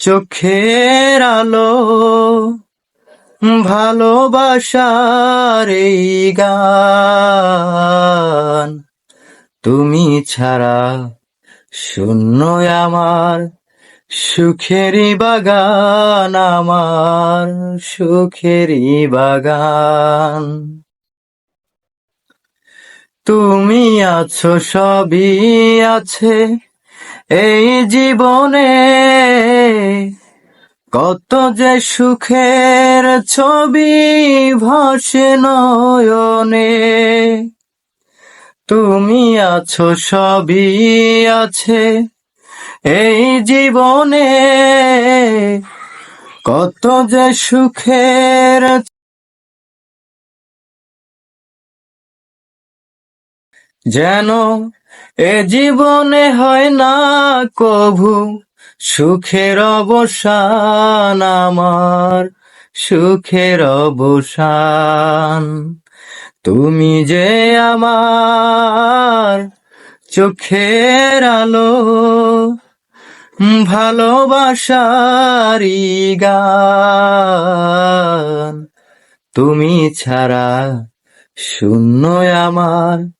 চোখের আলো, ভালোবাসার এই গান। তুমি ছাড়া শূন্য আমার, সুখেরই বাগান আমার, সুখেরই বাগান। তুমি আছো, সবই আছে এই জীবনে কত যে সুখের ছবি ভাসে নয়নে। তুমি আছো, সবই আছে। এই জীবনে কত যে সুখের যেন এ জীবনে হয় না কভু, সুখের অবসান আমার, সুখের অবসান। তুমি যে আমার চোখের আলো ভালোবাসারি গান। তুমি ছাড়া শূন্য আমার